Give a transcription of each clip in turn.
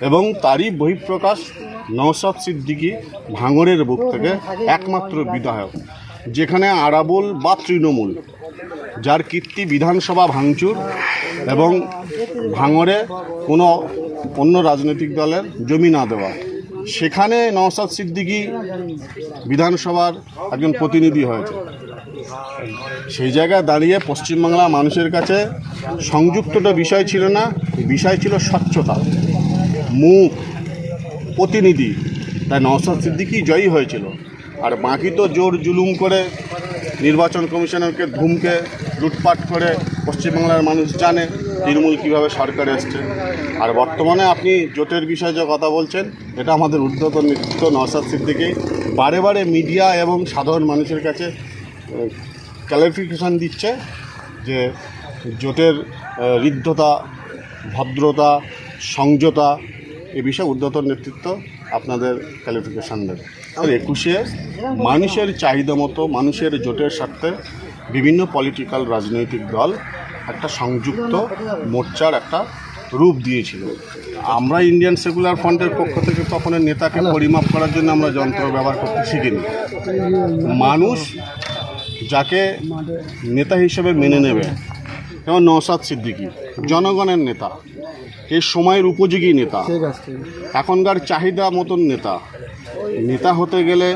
এবং তারই বহিঃপ্রকাশ নওশাদ সিদ্দিকী ভাঙড়ের বুক থেকে একমাত্র বিধায়ক, যেখানে আরাবুল বা তৃণমূল, যার কীর্তি বিধানসভা ভাঙচুর এবং ভাঙড়ে কোনো অন্য রাজনৈতিক দলের জমি না দেওয়া। সেখানে নওশাদ সিদ্দিকী বিধানসভার একজন প্রতিনিধি হয়েছে। সেই জায়গায় দাঁড়িয়ে পশ্চিমবাংলা মানুষের কাছে সংযুক্তটা বিষয় ছিল না, বিষয় ছিল স্বচ্ছতা। মুখ প্রতিনিধি। তাই নওশাদ সিদ্দিকি জয়ী হয়েছিল। আর বাকি তো জোর জুলুম করে নির্বাচন কমিশনারকে ধুমকে লুটপাট করে পশ্চিমবাংলার মানুষ জানে তৃণমূল কীভাবে সরকারে এসছে। আর বর্তমানে আপনি জোটের বিষয়ে যে কথা বলছেন, এটা আমাদের উদ্যত নেতৃত্ব নওশাদ সিদ্দিকি। বারে বারে মিডিয়া এবং সাধারণ মানুষের কাছে ক্যালিফিকেশান দিচ্ছে যে জোটের ঋদ্ধতা ভদ্রতা, সংযতা এ বিষয়ে উদ্যতন নেতৃত্ব আপনাদের ক্যালিফিকেশান দেবে। আর একুশে, মানুষের চাহিদা মতো, মানুষের জোটের স্বার্থে বিভিন্ন পলিটিক্যাল রাজনৈতিক দল একটা সংযুক্ত মোর্চার একটা রূপ দিয়েছিল। আমরা ইন্ডিয়ান সেকুলার ফ্রন্টের পক্ষ থেকে তখন নেতাকে পরিমাপ করার জন্য আমরা যন্ত্র ব্যবহার করতে শিখিনি। মানুষ যাকে নেতা হিসেবে মেনে নেবে যেমন নওশাদ সিদ্দিকী জনগণের নেতা এই সময়ের উপযোগী নেতা এখনকার চাহিদা মতন নেতা। নেতা হতে গেলে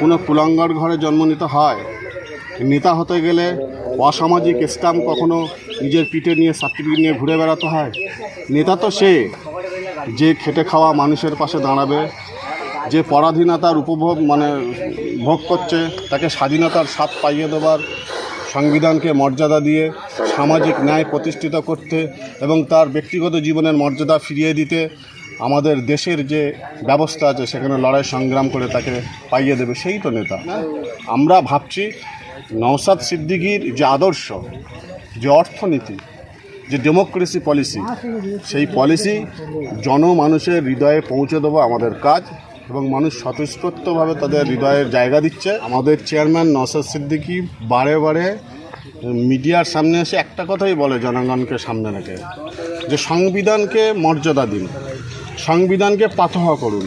কোনো কুলাঙ্গার ঘরে জন্ম নিতে হয়। নেতা হতে গেলে অসামাজিক স্ট্যাম্প কখনো নিজের পিঠে নিয়ে সার্টিফিকেট নিয়ে ঘুরে বেড়াতে হয়। নেতা তো সে যে খেটে খাওয়া মানুষের পাশে দাঁড়াবে যে পরাধীনতার উপভোগ মানে ভোগ করছে তাকে স্বাধীনতার স্বাদ পাইয়ে দেবার সংবিধানকে মর্যাদা দিয়ে সামাজিক ন্যায় প্রতিষ্ঠিত করতে এবং তার ব্যক্তিগত জীবনের মর্যাদা ফিরিয়ে দিতে আমাদের দেশের যে ব্যবস্থা আছে, সেখানে লড়াই সংগ্রাম করে তাকে পাইয়ে দেবে, সেই তো নেতা। আমরা ভাবছি নওসাদ সিদ্দিকীর যে আদর্শ, যে অর্থনীতি, যে ডেমোক্রেসি পলিসি, সেই পলিসি জনমানুষের হৃদয়ে পৌঁছে দেবো আমাদের কাজ। এবং মানুষ স্বতঃস্ফূর্তভাবে তাদের হৃদয়ের জায়গা দিচ্ছে। আমাদের চেয়ারম্যান নসাদ সিদ্দিকি বারে বারে মিডিয়ার সামনে এসে একটা কথাই বলে জনগণকে সামনে রেখে, যে সংবিধানকে মর্যাদা দিন, সংবিধানকে পাথহ করুন।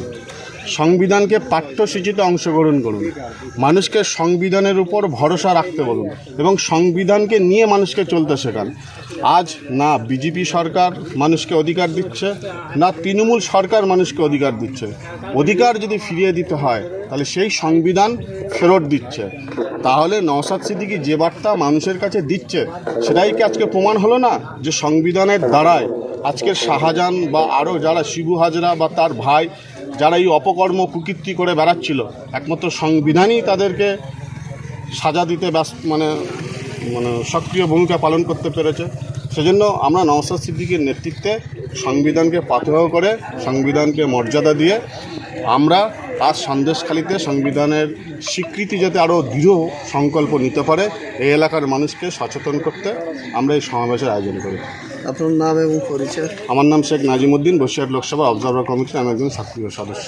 সংবিধানকে পাঠ্যসূচিতে অংশগ্রহণ করুন। মানুষকে সংবিধানের উপর ভরসা রাখতে বলুন এবং সংবিধানকে নিয়ে মানুষকে চলতে শেখান। আজ না বিজেপি সরকার মানুষকে অধিকার দিচ্ছে, না তৃণমূল সরকার মানুষকে অধিকার দিচ্ছে। অধিকার যদি ফিরিয়ে দিতে হয়, তাহলে সেই সংবিধান ফেরত দিচ্ছে। তাহলে নওসাদ সিদ্দিকি যে বার্তা মানুষের কাছে দিচ্ছে, সেটাই কি আজকে প্রমাণ হলো না? যে সংবিধানের দ্বারায় আজকের শাহজাহান বা আরও যারা শিবু হাজরা বা তার ভাই যারা এই অপকর্ম কুকীর্তি করে বেড়াচ্ছিল, একমাত্র সংবিধানই তাদেরকে সাজা দিতে ব্যস্ত মানে মানে সক্রিয় ভূমিকা পালন করতে পেরেছে। সেজন্য আমরা নওসাদ সিদ্দিকের নেতৃত্বে সংবিধানকে পাথেয় করে, সংবিধানকে মর্যাদা দিয়ে আমরা আজ সন্দেশখালিতে সংবিধানের স্বীকৃতি যাতে আরও দৃঢ় সংকল্প নিতে পারে, এই এলাকার মানুষকে সচেতন করতে আমরা এই সমাবেশের আয়োজন করি। আপনার নাম এবং পরিচয়? আমার নাম শেখ নাজিমুদ্দিন বসিরহাট লোকসভা অবজারভার কমিটির আমি একজন সক্রিয় সদস্য।